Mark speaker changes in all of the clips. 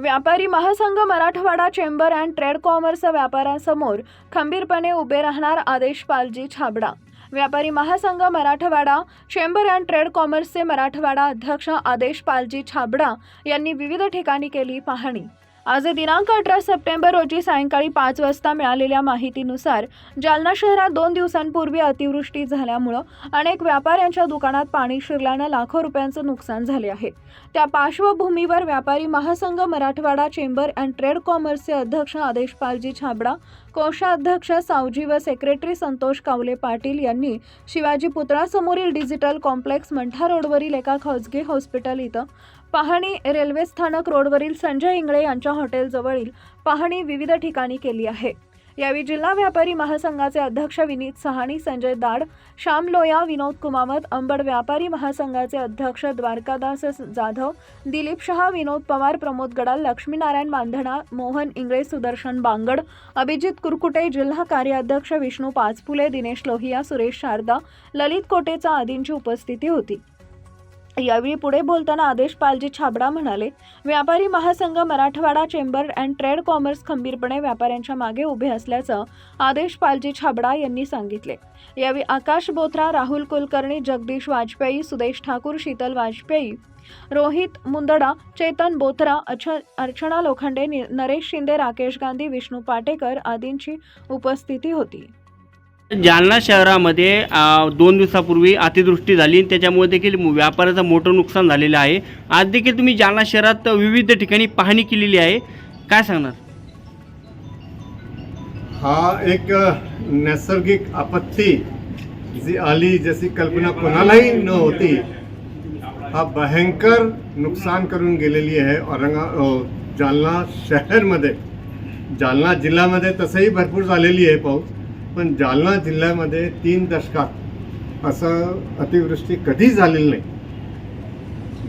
Speaker 1: व्यापारी महासंघ Marathwada chamber and trade commerce व्यापाऱ्यांसमोर खंबीरपणे उभे राहणार आदेश पालजी छाबडा. व्यापारी महासंघ मराठवाडा चेंबर अँड ट्रेड कॉमर्सचे मराठवाडा अध्यक्ष आदेश पालजी छाबडा यांनी विविध ठिकाणी केली पाहणी. आज दिनांक अठरा सप्टेंबर रोजी सायंकाळी पाच वाजता मिळालेल्या माहितीनुसार जालना शहरात दोन दिवसांपूर्वी अतिवृष्टी झाल्यामुळं अनेक व्यापाऱ्यांच्या दुकानात पाणी शिरल्यानं लाखो रुपयांचं नुकसान झाले आहे. त्या पार्श्वभूमीवर व्यापारी महासंघ मराठवाडा चेंबर अँड ट्रेड कॉमर्सचे अध्यक्ष आदेश पालजी छाबडा कोषाध्यक्ष सावजी व सेक्रेटरी संतोष कावले पाटील यांनी शिवाजी पुतळासमोरील डिजिटल कॉम्प्लेक्स मंठा रोडवरील एका खाजगी हॉस्पिटल इथं पाहणी रेल्वे स्थानक रोडवरील संजय इंगळे यांच्या हॉटेलजवळील पाहणी विविध ठिकाणी केली आहे. यावेळी जिल्हा व्यापारी महासंघाचे अध्यक्ष विनीत सहाणी संजय दाड श्याम लोया विनोद कुमावत अंबड व्यापारी महासंघाचे अध्यक्ष द्वारकादास जाधव दिलीप शहा विनोद पवार प्रमोद गडाल लक्ष्मीनारायण बांधणा मोहन इंगळे सुदर्शन बांगड अभिजित कुरकुटे जिल्हा कार्याध्यक्ष विष्णू पाचपुले दिनेश लोहिया सुरेश शारदा ललित कोटेचा आदींची उपस्थिती होती. यावेळी पुढे बोलताना आदेश पालजी छाबडा म्हणाले व्यापारी महासंघ Marathwada chamber and trade commerce खंबीरपणे व्यापाऱ्यांच्या मागे उभे असल्याचं आदेश पालजी छाबडा यांनी सांगितले. यावेळी आकाश बोथरा राहुल कुलकर्णी जगदीश वाजपेयी सुदेश ठाकूर शीतल वाजपेयी रोहित मुंदडा चेतन बोथरा अच अर्चना लोखंडे नरेश शिंदे राकेश गांधी विष्णू पाटेकर आदींची उपस्थिती होती.
Speaker 2: जालना शहरामध्ये दोन दिवसापूर्वी अतिवृष्टी झाली आणि त्याच्यामुळे देखील व्यापाराचं मोठं नुकसान झालेलं आहे. आज देखील तुम्ही जालना शहरात विविध ठिकाणी पाहणी केलेली आहे. काय सांगणार?
Speaker 3: हा एक नैसर्गिक आपत्ती जी आली जशी कल्पना कोणालाही न होती हा भयंकर नुकसान करून गेलेली आहे औरंगा जालना शहरमध्ये. जालना जिल्ह्यामध्ये तसंही भरपूर झालेली आहे पाऊस. पण जालना जिल्ह्यामध्ये तीन दशकात असं अतिवृष्टी कधी झालेली नाही.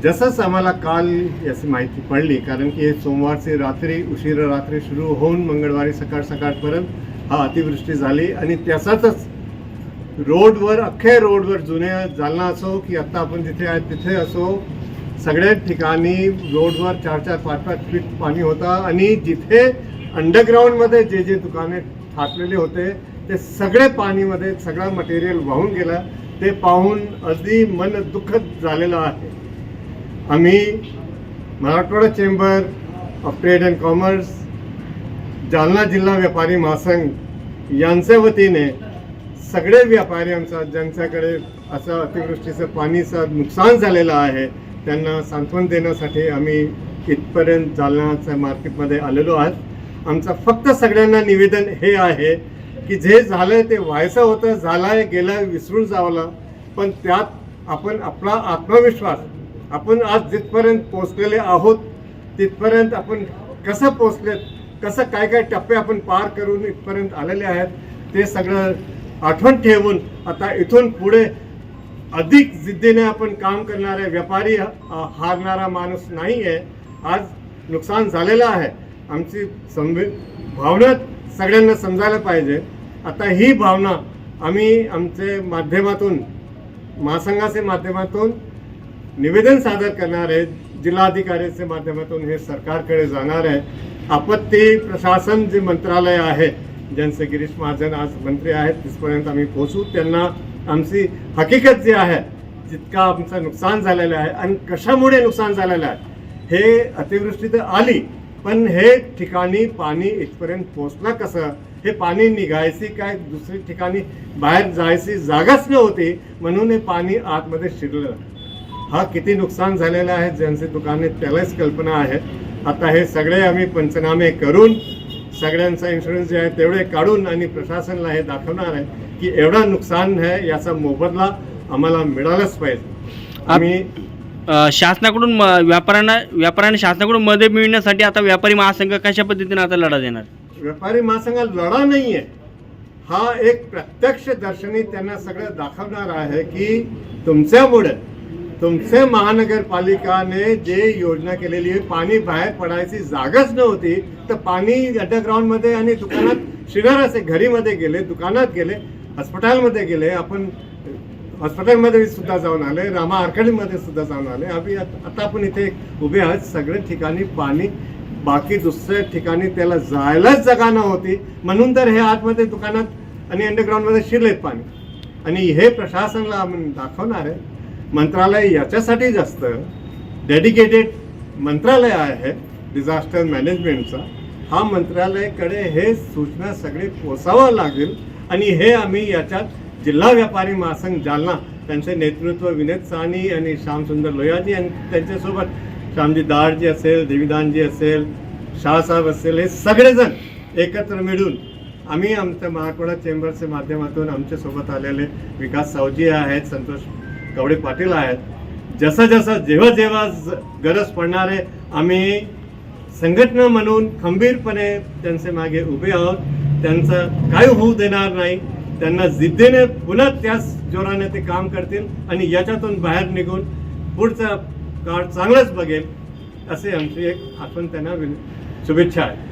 Speaker 3: जसंच आम्हाला काल याची माहिती पडली कारण की हे सोमवारची रात्री उशिरा रात्री सुरू होऊन मंगळवारी सकाळ सकाळपर्यंत हा अतिवृष्टी झाली आणि त्याचातच रोडवर अख्खे रोडवर जुन्या जालना असो की आत्ता आपण जिथे आहे तिथे असो सगळ्या ठिकाणी रोडवर चार चार पाच पाच फीट पाणी होता आणि जिथे अंडरग्राऊंडमध्ये जे जे दुकाने थाटलेले होते ते सगळे पाणीमध्ये सगळा मटेरियल वाहून गेला ते पाहून अगदी मन दुःखद झालेलं आहे. आम्ही Marathwada chamber of trade and commerce Jalna जिल्हा व्यापारी महासंघ यांच्या वतीने सगळे व्यापारी आमचा ज्यांच्याकडे असं अतिवृष्टीचं पाणीचं नुकसान झालेलं आहे त्यांना सांत्वन देण्यासाठी आम्ही इथपर्यंत जालनाच्या मार्केटमध्ये आलेलो आहोत. आमचं फक्त सगळ्यांना निवेदन हे आहे की जे झालं ते व्हायचं होतं झालाय गेलं विसरून जावलं पण त्यात आपण आपला आत्मविश्वास आपण आज जिथपर्यंत पोचलेले आहोत तिथपर्यंत आपण कसं पोचलेत कसं काय काय टप्पे आपण पार करून इथपर्यंत आलेले आहेत ते सगळं आठवण ठेवून आता इथून पुढे अधिक जिद्दीने आपण काम करणारे व्यापारी हारणारा माणूस नाही आहे आज नुकसान झालेलं आहे. आमची संवे भावना सगळ्यांना समजायला पाहिजे. आता ही भावना आम्ही आमचे माध्यमातून महासंघाचे माध्यमातून निवेदन सादर करणार आहे. जिल्हाधिकाऱ्याच्या माध्यमातून हे सरकारकडे जाणार आहे. आपत्ती प्रशासन जे मंत्रालय आहे ज्यांचे गिरीश महाजन आज मंत्री आहेत तिथपर्यंत आम्ही पोहोचू. त्यांना आमची हकीकत जी आहे जितका आमचं नुकसान झालेलं आहे आणि कशामुळे नुकसान झालेलं आहे हे अतिवृष्टी तर आली. पण हे ठिकाणी पाणी इथपर्यंत पोचलं कसं? हे पाणी निघायची काय दुसरी ठिकाणी बाहेर जायची जागाच नव्हती म्हणून हे पाणी आतमध्ये शिरलं. हा किती नुकसान झालेलं आहे ज्यांचे दुकाने त्यालाच कल्पना आहे आता हे सगळे आम्ही पंचनामे करून सगळ्यांचा इन्शुरन्स जे आहे तेवढे काढून आणि प्रशासनाला हे दाखवणार आहे की एवढा नुकसान आहे याचा मोबदला आम्हाला मिळालाच पाहिजे. आम्ही
Speaker 2: शासनाकडून म- व्यापाऱ्यांना व्यापाऱ्यांना शासनाकडून मदत मिळण्यासाठी आता व्यापारी महासंघ कशा पद्धतीने आता लढा देणार?
Speaker 3: व्यापारी महासंघात लढा नाही आहे हा एक प्रत्यक्ष दर्शनी त्यांना सगळं दाखवणार आहे की तुमच्यामुळे तुमचे महानगरपालिकाने जे योजना केलेली आहे पाणी बाहेर पडायची जागाच नव्हती तर पाणी अंडरग्राऊंडमध्ये आणि दुकानात शिरणार असे घरीमध्ये गेले दुकानात गेले हॉस्पिटलमध्ये गेले आपण हॉस्पिटलमध्ये सुद्धा जाऊन आले रामा आर्कडीमध्ये सुद्धा जाऊन आले. आम्ही आता आपण इथे उभे आहोत सगळ्या ठिकाणी पाणी बाकी दुसऱ्या ठिकाणी त्याला जायलाच जागा नव्हती. म्हणून तर हे आतमध्ये दुकानात आणि अंडरग्राऊंडमध्ये शिरलेत पाणी. आणि हे प्रशासनाला आम्ही दाखवणार आहे मंत्रालय याच्यासाठी जास्त डेडिकेटेड मंत्रालय आहे डिझास्टर मॅनेजमेंटचा हा मंत्रालयाकडे हे सूचना सगळे पोचावं लागेल. आणि हे आम्ही याच्यात जिल्हा व्यापारी महासंघ जालना त्यांचे नेतृत्व विनेत सानी आणि श्यामसुंदर लोयाजी आणि त्यांच्यासोबत श्यामजी दाडजी असेल देवीदानजी असेल शाहसाहेब असेल हे सगळेजण एकत्र मिळून आम्ही आमच्या मराठवाडा चेंबरच्या माध्यमातून आमच्यासोबत आलेले विकास सावजी आहेत संतोष कवडे पाटील आहेत. जसं जसं जेव्हा जेव्हा गरज पडणार आहे आम्ही संघटना म्हणून खंबीरपणे त्यांचे मागे उभे आहोत. त्यांचं काय होऊ देणार नाही. त्यांना जिद्दीने पुन्हा त्याच जोराने ते काम करतील आणि याच्यातून बाहेर निघून पुढचा काळ चांगलाच बघेल असे आमची एक आपण त्यांना शुभेच्छा आहे